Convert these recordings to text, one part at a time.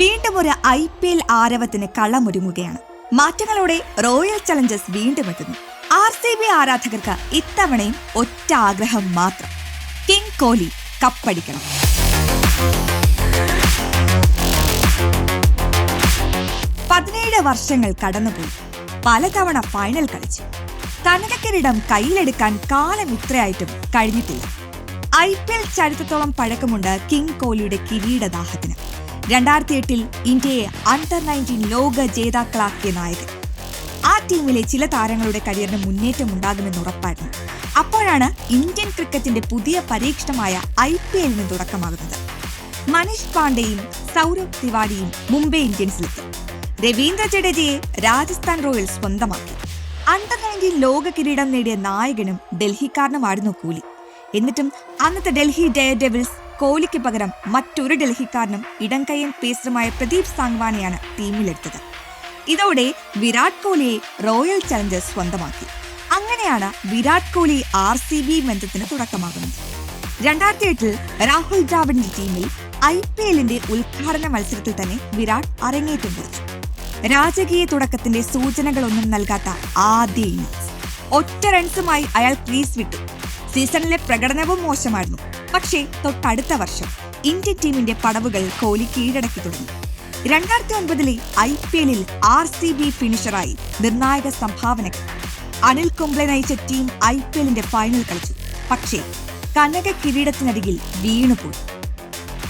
വീണ്ടും ഒരു I P L ആരവത്തിന് കളമൊരുങ്ങുകയാണ്. മാറ്റങ്ങളോടെ റോയൽ ചലഞ്ചേഴ്സ് വീണ്ടും എത്തുന്നു. ആർ സി ബി ആരാധകർക്ക് ഇത്തവണയും ഒറ്റ ആഗ്രഹം മാത്രം. കിങ് കോഹ്ലി കപ്പടിക്കണം. പതിനേഴ് വർഷങ്ങൾ കടന്നുപോയി. പലതവണ ഫൈനൽ കളിച്ചു. കനകക്കിരീടം കയ്യിലെടുക്കാൻ കാലം ഇത്രയായിട്ടും കഴിഞ്ഞിട്ടില്ല. ഐ പി എൽ ചരിത്രത്തോളം പഴക്കമുണ്ട് കിങ് കോഹ്ലിയുടെ കിരീടദാഹത്തിന്. രണ്ടായിരത്തി എട്ടിൽ ഇന്ത്യയെ അണ്ടർ നയന്റീൻ ലോക ജേതാക്കളാക്കിയ നായകൻ. ആ ടീമിലെ ചില താരങ്ങളുടെ കരിയറിന് മുന്നേറ്റം ഉണ്ടാകുമെന്ന് ഉറപ്പായിരുന്നു. അപ്പോഴാണ് ഇന്ത്യൻ ക്രിക്കറ്റിന്റെ പുതിയ പരീക്ഷണമായ ഐ പി എല്ലിന് തുടക്കമാകുന്നത്. മനീഷ് പാണ്ഡെയും സൗരഭ് തിവാരിയും മുംബൈ ഇന്ത്യൻസിലെത്തി. രവീന്ദ്ര ജഡേജയെ രാജസ്ഥാൻ റോയൽസ് സ്വന്തമാക്കി. അണ്ടർ നയന്റീൻ ലോക കിരീടം നേടിയ നായകനും ഡൽഹിക്കാരനുമായിരുന്നു കൂലി. എന്നിട്ടും അന്നത്തെ ഡൽഹി ഡെയർ ഡെവിൾസ് കോഹ്ലിക്ക് പകരം മറ്റൊരു ഡൽഹിക്കാരനും ഇടംകൈയും പേസറുമായ പ്രദീപ് സാങ്വാനെയാണ് ടീമിലെടുത്തത്. ഇതോടെ വിരാട് കോഹ്ലിയെ റോയൽ ചലഞ്ചേഴ്സ് സ്വന്തമാക്കി. അങ്ങനെയാണ് Virat Kohli R C B ബന്ധത്തിന് തുടക്കമാകുന്നത്. രണ്ടായിരത്തി എട്ടിൽ രാഹുൽ ദ്രാവിഡിന്റെ ടീമിൽ ഐ പി എല്ലിന്റെ ഉദ്ഘാടന മത്സരത്തിൽ തന്നെ വിരാട് അരങ്ങേറ്റം കുറിച്ചു. രാജകീയ തുടക്കത്തിന്റെ സൂചനകളൊന്നും നൽകാത്ത ആദ്യ ഇന്നിംഗ്സ്. ഒറ്റ റൺസുമായി അയാൾ ക്രീസ് വിട്ടു. സീസണിലെ പ്രകടനവും മോശമായിരുന്നു. പക്ഷേ തൊട്ടടുത്ത വർഷം ഇന്ത്യൻ ടീമിന്റെ പടവുകൾ കോഹ്ലി കീഴടക്കി തുടങ്ങി. രണ്ടായിരത്തി ഒൻപതിലെ ഐ പി എല്ലിൽ ആർ സി ബി ഫിനിഷറായി നിർണായക സംഭാവനകൾ അനിൽ കുംബ്ലെ നയിച്ച ടീം ഐ പി എല്ലിന്റെ ഫൈനൽ കളിച്ചു. പക്ഷേ കനക കിരീടത്തിനരികിൽ വീണുപോയി.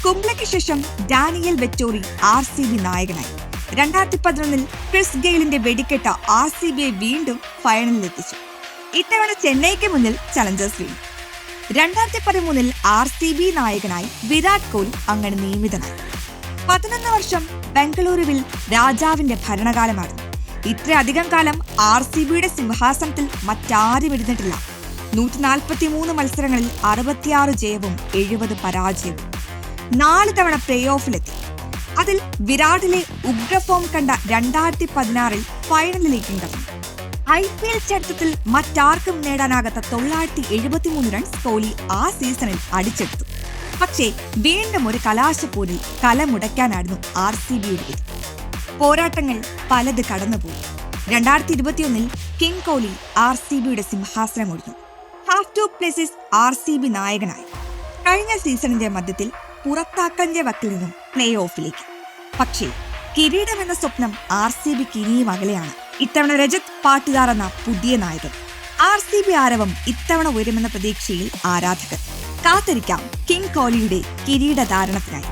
കുംബ്ലയ്ക്ക് ശേഷം Daniel Vettori R C B നായകനായി. രണ്ടായിരത്തി പതിനൊന്നിൽ ക്രിസ് ഗെയിലിന്റെ വെടിക്കെട്ട ആർ സി ബിയെ വീണ്ടും ഫൈനലിലെത്തിച്ചു. ഇത്തവണ ചെന്നൈക്ക് മുന്നിൽ ചലഞ്ചേഴ്സ് ലീഗ് രണ്ടായിരത്തി പതിമൂന്നിൽ ആർ സി ബി നായകനായി വിരാട് കോഹ്ലി അങ്ങനെ നിയമിതനായി. പതിനൊന്ന് വർഷം ബംഗളൂരുവിൽ രാജാവിന്റെ ഭരണകാലമായിരുന്നു ഇത്രയധികം കാലം ആർ സി ബിയുടെ സിംഹാസനത്തിൽ മറ്റാരും ഇരുന്നിട്ടില്ല. നൂറ്റി നാൽപ്പത്തി മൂന്ന് മത്സരങ്ങളിൽ അറുപത്തിയാറ് ജയവും എഴുപത് പരാജയവും. നാല് തവണ പ്ലേ ഓഫിലെത്തി അതിൽ വിരാടിലെ ഉഗ്രഫോം കണ്ട രണ്ടായിരത്തി പതിനാറിൽ ഫൈനലിലേക്ക് കടന്നു ഐ പി എൽ ചരിത്രത്തിൽ മറ്റാർക്കും നേടാനാകാത്ത തൊള്ളായിരത്തി എഴുപത്തിമൂന്ന് റൺസ് കോഹ്ലി ആ സീസണിൽ അടിച്ചെടുത്തു. പക്ഷേ വീണ്ടും ഒരു കലാശപ്പോരിൽ കലമുടയ്ക്കാനായിരുന്നു ആർ സി ബിയുടെ പോരാട്ടങ്ങൾ പലത് കടന്നുപോയി. രണ്ടായിരത്തി ഇരുപത്തിയൊന്നിൽ കിങ് കോഹ്ലി ആർ സി ബിയുടെ സിംഹാസനം ഒഴിഞ്ഞു. Faf du Plessis R C B നായകനായി. കഴിഞ്ഞ സീസണിന്റെ മധ്യത്തിൽ പുറത്താക്കന്റെ വക്കിൽ നിന്നും പ്ലേ ഓഫിലേക്ക് പക്ഷേ കിരീടമെന്ന സ്വപ്നം ആർ സി ബിക്ക് ഇനിയും അകലെയാണ്. ഇത്തവണ രജത് പാട്ടുകാർ എന്ന പുതിയ നായകൻ. ആർ സി ബി ആരവം ഇത്തവണ ഉയരുമെന്ന പ്രതീക്ഷയിൽ ആരാധകർ. കാത്തിരിക്കാം കിങ് കോലിയുടെ കിരീട ധാരണത്തിനായി.